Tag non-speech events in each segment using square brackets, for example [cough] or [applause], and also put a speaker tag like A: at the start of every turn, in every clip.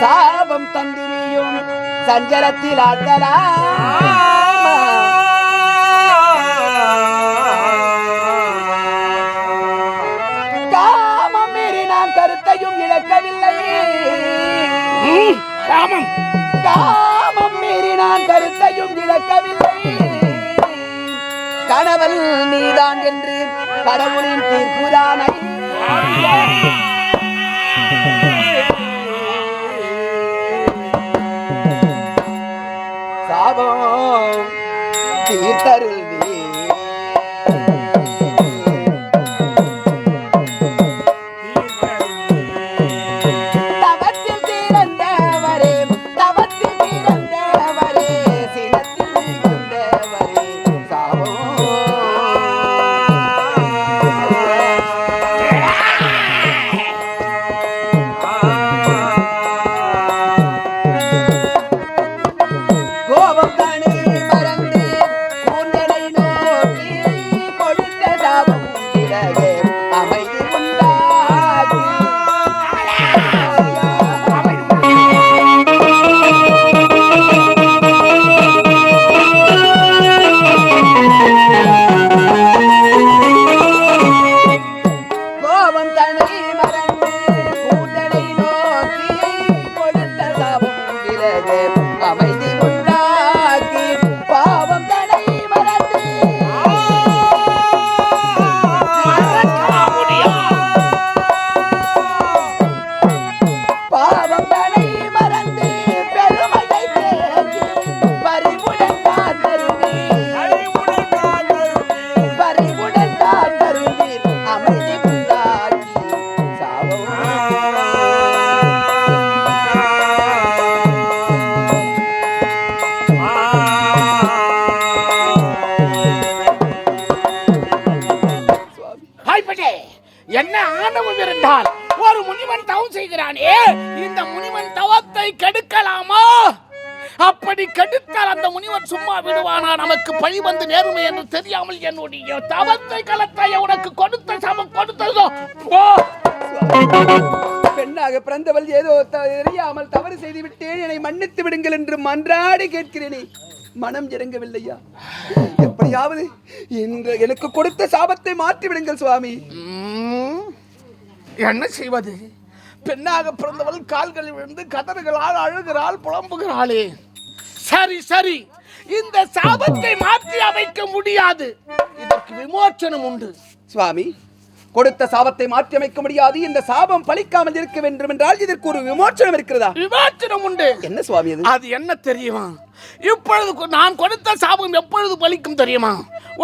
A: சாபம் தந்திரியும் சஞ்சலத்தில் ஆட்டலா காமம் மீறி நான் கருத்தையும் இழக்கவில்லை
B: காமம்.
A: காமம் மீறி நான் கருத்தையும் இழக்கவில்லை கணவன் நீதான் என்று கடவுளின் தீர்ப்புதானை சாபம்
B: இந்த முனிவன் தவத்தை கெடுக்கலாமா? அப்படி கெடுத்தால் அந்த முனிவன் சும்மா விடுவானா? நமக்கு பழி வந்து நேருமே என்று தெரியாமல் என்னுடைய தவத்தை கலத்தாய உனக்கு கொடுத்த சமம் கொடுத்ததோ
A: பெண்ணாக பிறந்தவள் ஏதோ தெரியாமல் தவறு செய்து விட்டேன் என்னை மன்னித்து விடுங்கள் என்று மன்றாடி கேட்கிறேனே. மனம் இறங்கவில்லையா? எப்படியாவது இந்த எனக்கு கொடுத்த சாபத்தை மாற்றி விடுங்கள் சுவாமி
B: என்ன செய்வது? பெண்ணாக பிறந்தவள் கால்களில் விழுந்து கதறுகிறாள் அழுகிறாள் புலம்புகிறாளே. சரி சரி. இந்த சாபத்தை மாற்றி அமைக்க முடியாது. இதற்கு விமோச்சனம் உண்டு.
A: சுவாமி கொடுத்த சாபத்தை மாற்றி அமைக்க முடியாது. இந்த சாபம் பலிக்காமல் இருக்க வேண்டும் என்றால் இதற்கு ஒரு விமோச்சனம் இருக்கிறதா?
B: விமோச்சனம் உண்டு.
A: என்ன சுவாமி அது?
B: அது என்ன தெரியுமா? இப்பொழுது நான் கொடுத்த சாபம் எப்பொழுது பலிக்கும் தெரியுமா?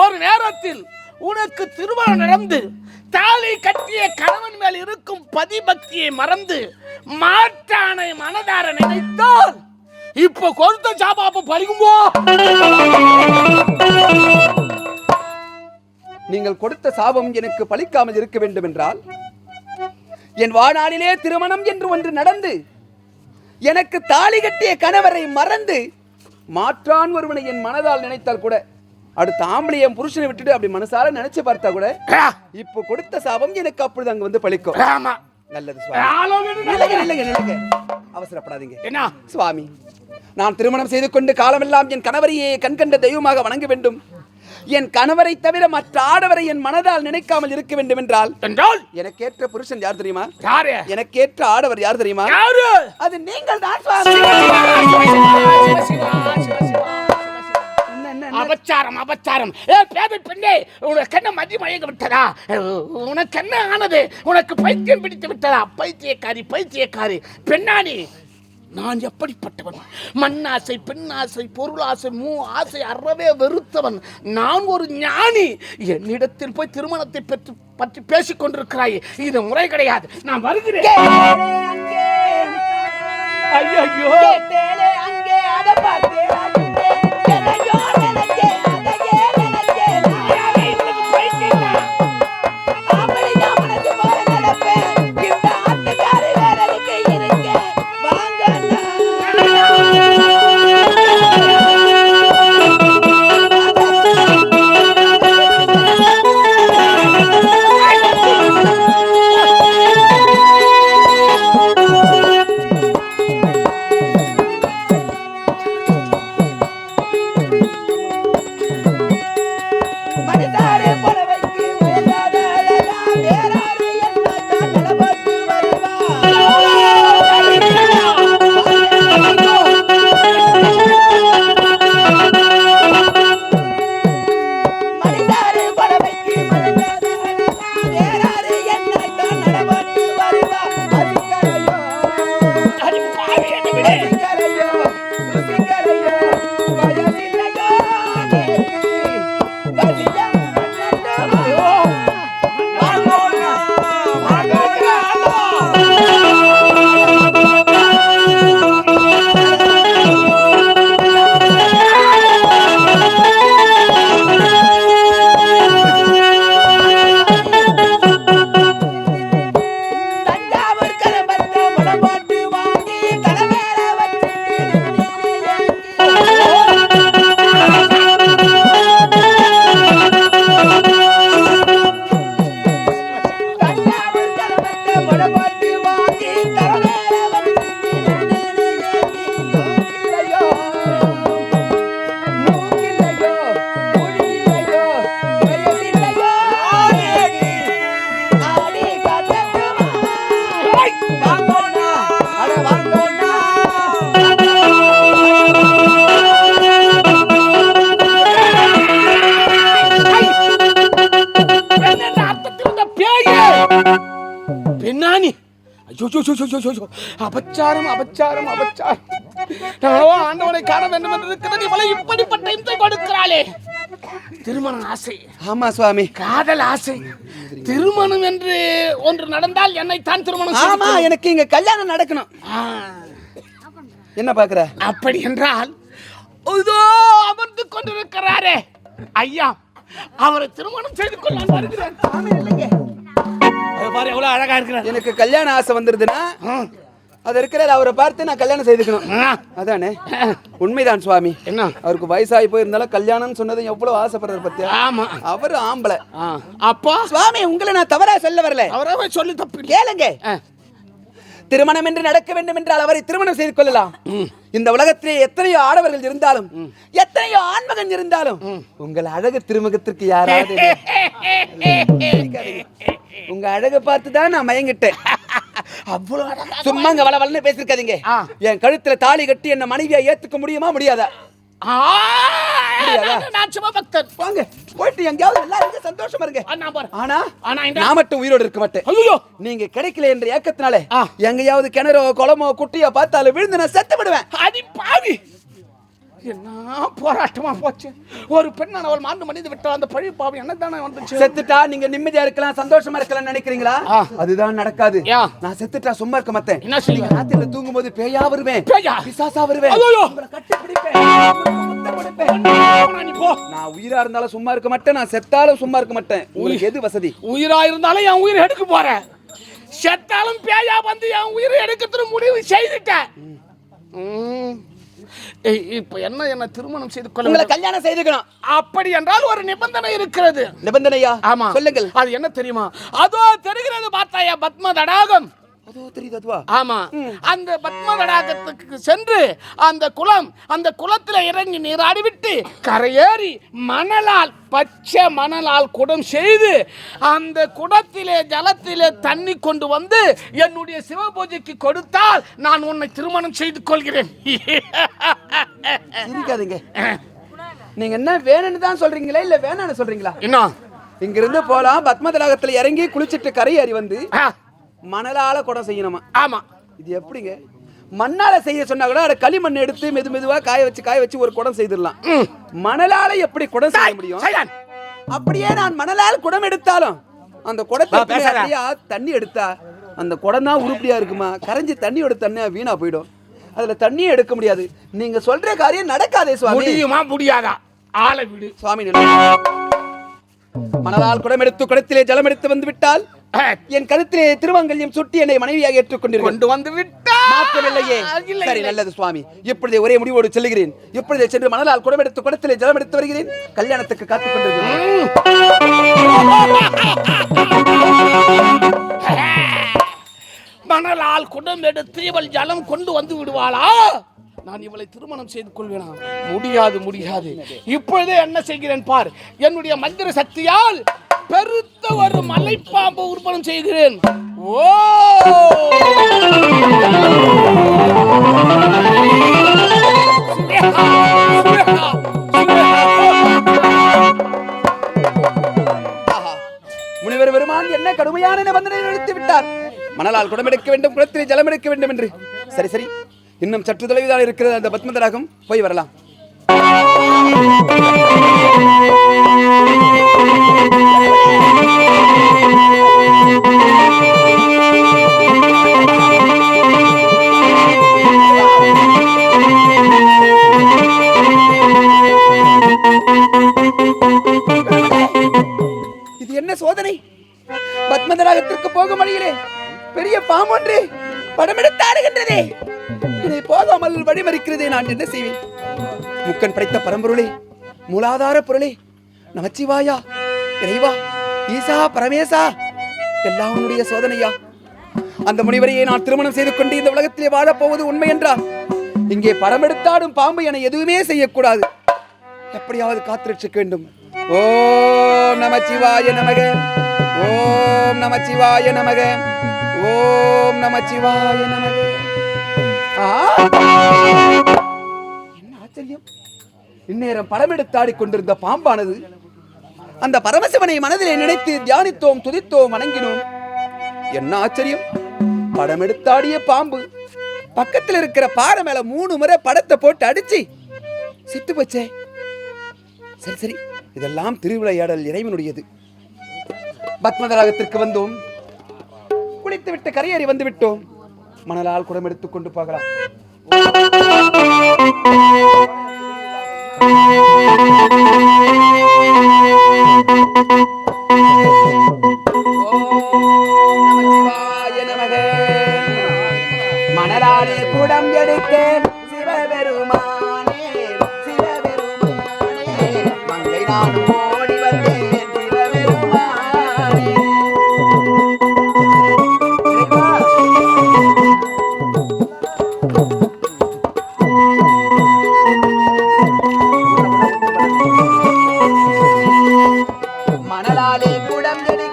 B: ஒரு நேரத்தில் உனக்கு திருமணம் நடந்து தாலி கட்டிய கணவன் மேல் இருக்கும் பதிபக்தியை மறந்து மாற்றானை மனதார நினைத்தால் இப்போ கொடுத்த சாபாப்ப பலிக்கும்போ
A: நீங்கள் கொடுத்த சாபம் எனக்கு பலிக்காமல் இருக்க வேண்டும் என்றால் என் வாழ்நாளிலே திருமணம் என்று ஒன்று நடந்து எனக்கு தாலி கட்டிய கணவரை மறந்து மாற்றான் ஒருவனை என் மனதால் நினைத்தால் கூட அடுத்த ஆம்பளை என் புருஷனை விட்டுட்டு அப்படி மனசார நினைச்சு பார்த்தா கூட இப்போ கொடுத்த சாபம் எனக்கு அப்பொழுது அங்க வந்து பலிக்கும்
B: ஆமா.
A: நல்லது நில்லுங்க, நில்லுங்க, நில்லுங்க. அவசரப்படாதீங்க.
B: என்ன?
A: சுவாமி நான் திருமணம் செய்து கொண்டு காலமெல்லாம் என் கணவரையே கண்கண்ட தெய்வமாக வணங்க வேண்டும். என் கணவரை தவிர மற்ற ஆடவரை என் மனதால் நினைக்காமல் இருக்க வேண்டும் என்றால்?
B: என்றால்
A: எனக்கேற்ற புருஷன் யார் தெரியுமா?
B: யாரு?
A: எனக்கேற்ற ஆடவர் யார் தெரியுமா? அது நீங்கள் தான்
B: அபச்சாரம் அபச்சாரம். ஏ பேதை பெண்ணே உனக்கு என்ன மதி மயங்க விட்டதா உனக்கு என்ன ஆனது? உனக்கு பைத்தியம் பிடித்து விட்டதா? பைத்தியக்காரி பைத்தியக்காரி. பெண்ணானி நான் எப்படிப்பட்டவன்? மண்ணாசை பெண்ணாசை பொருளாசை மூ ஆசை அறவே வெறுத்தவன். நான் ஒரு ஞானி. என்னிடத்தில் போய் திருமணத்தை பற்றி பற்றி பேசிக் கொண்டிருக்கிறாய். இது முறை கிடையாது. நான் வருகிறேன். ஐயோ
A: அங்கே, அதை பார்த்தேன்.
B: ஐயோ ஐயோ. அபச்சாரம் அபச்சாரம் அபச்சாரம் நானோ ஆண்டவனை காண வேண்டும் என்று இருக்கிறது இவளை இப்படிப்பட்ட இம்சை கொடுக்கிறாளே திருமண ஆசை
A: ஆமா சுவாமி
B: காதல் ஆசை திருமணம் என்று ஒன்று நடந்தால் என்னை தான் திருமணம்
A: ஆமா எனக்கு இங்க கல்யாணம் நடக்கணும் என்ன பாக்குற
B: அப்படி என்றால் இதோ அமர்ந்து கொண்டிருக்கிறாரே. ஐயா அவரை திருமணம் செய்து கொள்ள வருகிறேன். பாரு எவ்வளவு அழகா இருக்கிறார்.
A: எனக்கு கல்யாண ஆசை வந்துருதுன்னா அது இருக்கிறார் அவரை பார்த்து நான் கல்யாணம் செய்துக்கணும். அதானே? உண்மைதான் சுவாமி.
B: என்ன?
A: அவருக்கு வயசாகி போயிருந்தாலும் கல்யாணம் சொன்னது எவ்வளவு ஆசைப்படுறாரு பத்தியா?
B: ஆமா.
A: அவரு ஆம்பளை.
B: அப்பா?
A: சுவாமி உங்களை நான் தவறா சொல்ல வரல.
B: அவரவே சொல்லி தப்பு
A: கேளுங்க. திருமணம் என்று நடக்க வேண்டும் என்றால் அவரை திருமணம் செய்து கொள்ளலாம். இந்த உலகத்திலே எத்தனையோ ஆடவர்கள் இருந்தாலும் எத்தனையோ ஆண்மகன் இருந்தாலும் உங்கள் அழகு திருமுகத்திற்கு யாராவது. [laughs] உங்க அழகை பார்த்து தான் நான் மயங்கிட்டேன்.
B: அவ்வளவு அழகா
A: சும்மா இங்க வள வளன்னு பேசிருக்காதீங்க. என் கழுத்துல தாலி கட்டி என்ன மனைவியா ஏத்துக்க முடியுமா? முடியாதா?
B: நான் சிவபக்தன்
A: வாங்க போயிட்டு எங்கேயாவது எல்லாரும் சந்தோஷமா இருங்க. ஆனா
B: ஆனா
A: நான் மட்டும் உயிரோடு இருக்க மாட்டேன்.
B: ஐயோ!
A: நீங்க கிடைக்கல என்ற ஏக்கத்தினால. எங்கேயாவது கிணறோ குளமோ குட்டியோ பார்த்தாலும் விழுந்து நான் செத்து விடுவேன்
B: அடி பாவி! என்ன போராட்டமா போச்சு? ஒரு பெண்ணான அவள் மாண்டு மனித விட்டால் அந்த பழி பாவி என்ன தானே வந்துச்சு?
A: செத்துட்டா நீங்க நிம்மதியா இருக்கலாம் சந்தோஷமா இருக்கலாம் நினைக்கிறீங்களா. அதுதான் நடக்காது. நான் செத்துட்டா சும்மா இருக்க மாட்டேன்.
B: என்ன செய்வீங்க?
A: ராத்திரில தூங்கும் போது பேயா வருவேன்? பிசாசா வருவேன். நான் உயிரா இருந்தாலும் சும்மா இருக்க மாட்டேன். நான் செத்தாலும் சும்மா இருக்க மாட்டேன். உங்களுக்கு எது வசதி?
B: உயிரா இருந்தாலும் என் உயிரை எடுக்க போறேன் செத்தாலும் பேயா வந்து என் உயிரை எடுக்கிறதுக்கு முடிவு செய்துட்டேன். இப்ப என்ன என்ன திருமணம் செய்து கொள்ள
A: உங்களை? கல்யாணம் செய்துக்கணும்.
B: அப்படி என்றால் ஒரு நிபந்தனை இருக்கிறது.
A: நிபந்தனையா?
B: ஆமா.
A: சொல்லுங்கள்.
B: அது என்ன தெரியுமா? அதோ தெரிகிறது பார்த்தாயா பத்ம தடாகம். ஆமா. அந்த பத்ம தடாகத்துக்கு சென்று அந்த குளம் அந்த குளத்துல இறங்கி நீராடி விட்டு கரையேறி மணலால் பச்சை மணலால் குடம் செய்து அந்த குடத்திலே ஜலத்திலே தண்ணி கொண்டு வந்து என்னுடைய சிவபூஜைக்கு கொடுத்தால் நான் உன்னை திருமணம் செய்து கொள்கிறேன்.
A: சிரிக்காதீங்க. நீங்க என்ன வேணும்னு தான் சொல்றீங்களா இல்ல வேணாம்னு சொல்றீங்களா?
B: என்ன?
A: இங்க இருந்து போலாம். பத்மதலாகத்துல இறங்கி குளிச்சிட்டு கரையேறி வந்து மணலால குடம் செய்யணுமா?
B: ஆமா.
A: இது எப்படிங்க? மண்ணால செய்ய சொன்னா கூட அதை களிமண் எடுத்து மெது மெதுவா காய வச்சு காய வச்சு ஒரு குடம் செய்திடலாம். மணலால எப்படி குடம் செய்ய முடியும். அப்படியே நான் மணலால் குடம் எடுத்தாலும் அந்த குடத்தை தண்ணி எடுத்தா அந்த குடம் தான் உருப்படியா இருக்குமா? கரைஞ்சி தண்ணியோட தண்ணியா வீணா போயிடும். அதுல தண்ணியே எடுக்க முடியாது. நீங்க சொல்ற காரியம் நடக்காதே சுவாமி.
B: முடியுமா முடியாதா? ஆளை விடு.
A: சுவாமி. மணலால் குடம் எடுத்து குடத்திலே ஜலம் எடுத்து வந்து விட்டால் என் கருத்திலே திருவங்கல்யம் சுட்டி என்னை மனைவியாக ஏற்றுக்கொண்டிருக்கிறேன்
B: கொண்டு வந்து இல்லை,
A: சரி. நல்லது சுவாமி. இப்பொழுதே ஒரே முடிவோடு செல்லுகிறேன் இப்பொழுதே சென்று மணலால் குடம் எடுத்து குடத்திலே ஜலம் எடுத்து வருகிறேன். கல்யாணத்துக்கு காத்துக் கொண்டிருக்கிறேன்
B: மணலால் குடம் எடுத்து இவள் ஜலம் கொண்டு வந்து விடுவாளா? நான் இவளை திருமணம் செய்து கொள்வேனா? முடியாது முடியாது. இப்பொழுதே என்ன செய்கிறேன் பார்? என்னுடைய மந்திர சக்தியால் பெருத்த ஒரு மலைப்பாம்பு உற்பணம் செய்கிறேன். ஓ!
A: முனிவர் பெருமான் என்ன கடுமையான நிபந்தனை நிறுத்தி விட்டார். மணலால் குடம் எடுக்க வேண்டும் குளத்திலே ஜலம் எடுக்க வேண்டும் என்று. சரி சரி. இன்னும் சற்று தொலைவுதான் இருக்கிறது. அந்த பத்மதராகம் போய் வரலாம். என்ன சோதனை? பத்மதராகத்திற்கு போகும் வழியிலே பெரிய பாம்பொன்று படமெடுத்து ஆடுகின்றதே. இதை போகாமல் வழிமறிக்கிறதே நான் என்ன செய்வேன்? முக்கன் படைத்த பரம்பொருளே மூலாதார பொருளே நமச்சிவாயா இறைவா ஈசா பரமேசா எல்லாம் உன்னுடைய சோதனையா? அந்த முனிவரையே நான் திருமணம் செய்து கொண்டு இந்த உலகத்திலே வாழப்போவது உண்மை என்றால் இங்கே பரமெடுத்தாடும் பாம்பு என எதுவுமே செய்யக்கூடாது. எப்படியாவது காத்திருக்க வேண்டும். ஓம் நமச்சிவாய நமக. ஓம் நமச்சிவாய நமக. ஓம் நமச்சிவாய நமக. என்ன ஆச்சரியம்? இந்நேரம் படம் எடுத்தாடி கொண்டிருந்த பாம்பானது அந்த பரமசிவனை மனதிலே நினைத்து தியானித்தோம் துதித்தோம் வணங்கினோம். என்ன ஆச்சரியம்? படம் எடுத்தாடிய பாம்பு பக்கத்தில் இருக்கிற பாறை மேல மூணு முறை படத்தை போட்டு அடிச்சு சித்து போச்சே. சரி சரி. இதெல்லாம் திருவிளையாடல் இறைவனுடையது. பத்மதராகத்திற்கு வந்தோம். குளித்துவிட்டு கரையேறி வந்து விட்டோம் மணலால் குடம் எடுத்துக் கொண்டு போகலாம். மணலாலே குடம் எடுத்தேன். மணலாலே குடம் எடு